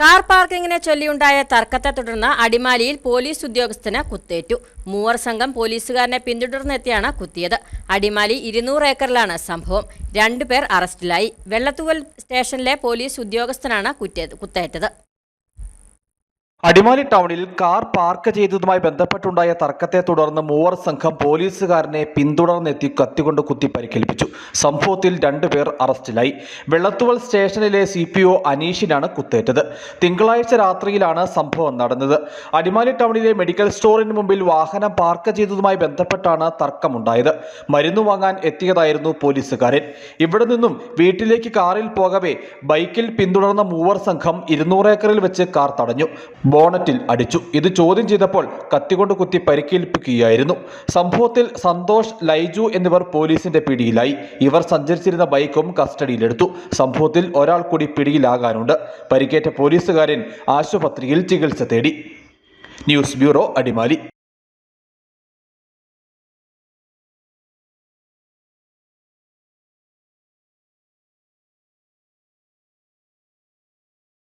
Car പാർക്കിങ്ങിനെ ചൊല്ലിയുണ്ടായ തർക്കത്തെ തുടർന്ന് അടിമാലിയിൽ പോലീസ് ഉദ്യോഗസ്ഥന് കുത്തേറ്റു. മൂവർ സംഘം പോലീസുകാരനെ പിന്തുടർന്നെത്തിയാണ് കുത്തിയത്. അടിമാലി ഇരുന്നൂറ് ഏക്കറിലാണ് സംഭവം. രണ്ടുപേർ അറസ്റ്റിലായി. വെള്ളത്തൂവൽ സ്റ്റേഷനിലെ പോലീസ് ഉദ്യോഗസ്ഥനാണ് കുറ്റേ- കുത്തേറ്റത്. അടിമാലി ടൗണിൽ കാർ പാർക്ക് ചെയ്തതുമായി ബന്ധപ്പെട്ടുണ്ടായ തർക്കത്തെ തുടർന്ന് മൂവർ സംഘം പോലീസുകാരനെ പിന്തുടർന്നെത്തി കത്തികൊണ്ട് കുത്തി പരിക്കേൽപ്പിച്ചു. സംഭവത്തിൽ രണ്ടുപേർ അറസ്റ്റിലായി. വെള്ളത്തുവൽ സ്റ്റേഷനിലെ സി പി ഒ അനീഷിനാണ് കുത്തേറ്റത്. തിങ്കളാഴ്ച രാത്രിയിലാണ് സംഭവം നടന്നത്. അടിമാലി ടൗണിലെ മെഡിക്കൽ സ്റ്റോറിന് മുമ്പിൽ വാഹനം പാർക്ക് ചെയ്തതുമായി ബന്ധപ്പെട്ടാണ് തർക്കമുണ്ടായത്. മരുന്ന് വാങ്ങാൻ എത്തിയതായിരുന്നു പോലീസുകാരൻ. ഇവിടെ നിന്നും വീട്ടിലേക്ക് കാറിൽ പോകവേ ബൈക്കിൽ പിന്തുടർന്ന മൂവർ സംഘം ഇരുന്നൂറ് ഏക്കറിൽ വെച്ച് കാർ തടഞ്ഞു. ബോണറ്റിൽ അടിച്ചു. ഇത് ചോദ്യം ചെയ്തപ്പോൾ കത്തികൊണ്ട് കുത്തി പരിക്കേൽപ്പിക്കുകയായിരുന്നു. സംഭവത്തിൽ സന്തോഷ് ലൈജു എന്നിവർ പോലീസിന്റെ പിടിയിലായി. ഇവർ സഞ്ചരിച്ചിരുന്ന ബൈക്കും കസ്റ്റഡിയിലെടുത്തു. സംഭവത്തിൽ ഒരാൾ കൂടി പിടിയിലാകാനുണ്ട്. പരിക്കേറ്റ പോലീസുകാരൻ ആശുപത്രിയിൽ ചികിത്സ തേടി. News bureau Adimali.